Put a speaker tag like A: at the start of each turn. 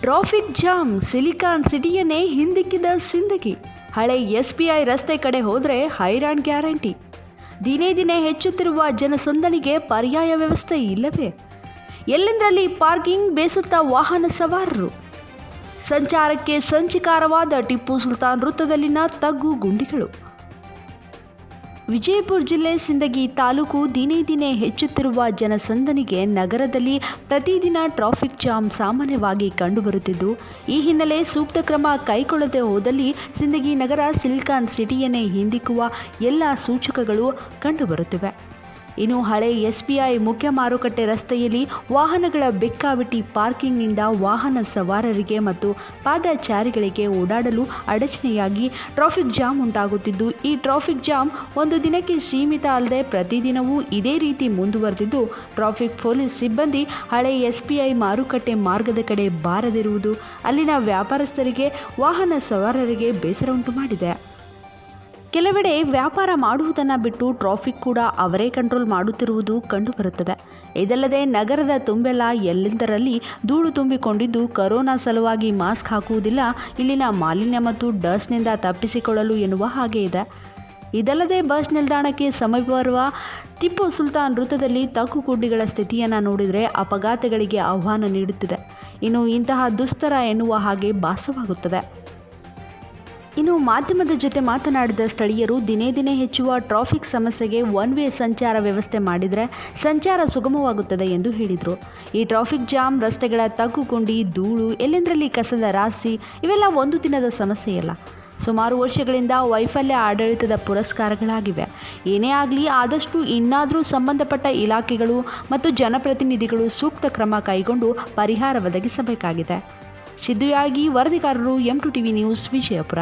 A: Traffic jam, silicon ಸಿಟಿಯನ್ನೇ ಹಿಂದಿಕ್ಕಿದ ಸಿಂದಗಿ. ಹಳೆ ಎಸ್ ಬಿ ಐ ರಸ್ತೆ ಕಡೆ ಹೋದರೆ ಹೈರಾಣ್ ಗ್ಯಾರಂಟಿ. ದಿನೇ ದಿನೇ ಹೆಚ್ಚುತ್ತಿರುವ ಜನಸಂದಣಿಗೆ ಪರ್ಯಾಯ ವ್ಯವಸ್ಥೆ ಇಲ್ಲವೇ? ಎಲ್ಲೆಂದರಲ್ಲಿ ಪಾರ್ಕಿಂಗ್ ಬೇಸುತ್ತಾ ವಾಹನ ಸವಾರರು? ಸಂಚಾರಕ್ಕೆ ಸಂಚಿಕಾರವಾದ ಟಿಪ್ಪು ಸುಲ್ತಾನ್ ವೃತ್ತದಲ್ಲಿನ ತಗ್ಗು ಗುಂಡಿಗಳು. ವಿಜಯಪುರ ಜಿಲ್ಲೆ ಸಿಂದಗಿ ತಾಲೂಕು ದಿನೇ ದಿನೇ ಹೆಚ್ಚುತ್ತಿರುವ ಜನಸಂದನಿಗೆ ನಗರದಲ್ಲಿ ಪ್ರತಿದಿನ ಟ್ರಾಫಿಕ್ ಜಾಮ್ ಸಾಮಾನ್ಯವಾಗಿ ಕಂಡುಬರುತ್ತಿದ್ದು, ಈ ಹಿನ್ನೆಲೆ ಸೂಕ್ತ ಕ್ರಮ ಕೈಗೊಳ್ಳದೆ ಹೋದಲ್ಲಿ ಸಿಂದಗಿ ನಗರ ಸಿಲಿಕಾನ್ ಸಿಟಿಯನ್ನೇ ಹಿಂದಿಕ್ಕುವ ಎಲ್ಲ ಸೂಚಕಗಳು ಕಂಡುಬರುತ್ತಿವೆ. ಇನ್ನು ಹಳೆ ಎಸ್ ಬಿ ಐ ಮುಖ್ಯ ಮಾರುಕಟ್ಟೆ ರಸ್ತೆಯಲ್ಲಿ ವಾಹನಗಳ ಬೆಕ್ಕಾಬಿಟ್ಟಿ ಪಾರ್ಕಿಂಗ್ನಿಂದ ವಾಹನ ಸವಾರರಿಗೆ ಮತ್ತು ಪಾದಚಾರಿಗಳಿಗೆ ಓಡಾಡಲು ಅಡಚಣೆಯಾಗಿ ಟ್ರಾಫಿಕ್ ಜಾಮ್ ಉಂಟಾಗುತ್ತಿದ್ದು, ಈ ಟ್ರಾಫಿಕ್ ಜಾಮ್ ಒಂದು ದಿನಕ್ಕೆ ಸೀಮಿತ ಅಲ್ಲದೆ ಪ್ರತಿದಿನವೂ ಇದೇ ರೀತಿ ಮುಂದುವರೆದಿದ್ದು, ಟ್ರಾಫಿಕ್ ಪೊಲೀಸ್ ಸಿಬ್ಬಂದಿ ಹಳೆ ಎಸ್ ಬಿ ಐ ಮಾರುಕಟ್ಟೆ ಮಾರ್ಗದ ಕಡೆ ಬಾರದಿರುವುದು ಅಲ್ಲಿನ ವ್ಯಾಪಾರಸ್ಥರಿಗೆ ವಾಹನ ಸವಾರರಿಗೆ ಬೇಸರ ಉಂಟು ಮಾಡಿದೆ. ಕೆಲವೆಡೆ ವ್ಯಾಪಾರ ಮಾಡುವುದನ್ನು ಬಿಟ್ಟು ಟ್ರಾಫಿಕ್ ಕೂಡ ಅವರೇ ಕಂಟ್ರೋಲ್ ಮಾಡುತ್ತಿರುವುದು ಕಂಡುಬರುತ್ತದೆ. ಇದಲ್ಲದೆ ನಗರದ ತುಂಬೆಲ್ಲ ಎಲ್ಲೆಂದರಲ್ಲಿ ಧೂಳು ತುಂಬಿಕೊಂಡಿದ್ದು ಕರೋನಾ ಸಲುವಾಗಿ ಮಾಸ್ಕ್ ಹಾಕುವುದಿಲ್ಲ, ಇಲ್ಲಿನ ಮಾಲಿನ್ಯ ಮತ್ತು ಡಸ್ಟ್ನಿಂದ ತಪ್ಪಿಸಿಕೊಳ್ಳಲು ಎನ್ನುವ ಹಾಗೆ ಇದೆ. ಇದಲ್ಲದೆ ಬಸ್ ನಿಲ್ದಾಣಕ್ಕೆ ಸಮೀಪ ಬರುವ ಟಿಪ್ಪು ಸುಲ್ತಾನ್ ವೃತ್ತದಲ್ಲಿ ತಕ್ಕುಗುಡ್ಡಿಗಳ ಸ್ಥಿತಿಯನ್ನು ನೋಡಿದರೆ ಅಪಘಾತಗಳಿಗೆ ಆಹ್ವಾನ ನೀಡುತ್ತಿದೆ. ಇನ್ನು ಇಂತಹ ದುಸ್ತರ ಎನ್ನುವ ಹಾಗೆ ಭಾಸವಾಗುತ್ತದೆ. ಇನ್ನು ಮಾಧ್ಯಮದ ಜೊತೆ ಮಾತನಾಡಿದ ಸ್ಥಳೀಯರು ದಿನೇ ದಿನೇ ಹೆಚ್ಚುವ ಟ್ರಾಫಿಕ್ ಸಮಸ್ಯೆಗೆ ಒನ್ ವೇ ಸಂಚಾರ ವ್ಯವಸ್ಥೆ ಮಾಡಿದರೆ ಸಂಚಾರ ಸುಗಮವಾಗುತ್ತದೆ ಎಂದು ಹೇಳಿದರು. ಈ ಟ್ರಾಫಿಕ್ ಜಾಮ್, ರಸ್ತೆಗಳ ತಗ್ಗುಗುಂಡಿ ಧೂಳು, ಎಲ್ಲೆಂದರಲ್ಲಿ ಕಸದ ರಾಶಿ ಇವೆಲ್ಲ ಒಂದು ದಿನದ ಸಮಸ್ಯೆಯಲ್ಲ. ಸುಮಾರು ವರ್ಷಗಳಿಂದ ವೈಫಲ್ಯ ಆಡಳಿತದ ಪುರಸ್ಕಾರಗಳಾಗಿವೆ. ಏನೇ ಆಗಲಿ, ಆದಷ್ಟು ಇನ್ನಾದರೂ ಸಂಬಂಧಪಟ್ಟ ಇಲಾಖೆಗಳು ಮತ್ತು ಜನಪ್ರತಿನಿಧಿಗಳು ಸೂಕ್ತ ಕ್ರಮ ಕೈಗೊಂಡು ಪರಿಹಾರ ಒದಗಿಸಬೇಕಾಗಿದೆ. Siddu Yalagi ವರದಿಗಾರರು M two TV news Vijayapura.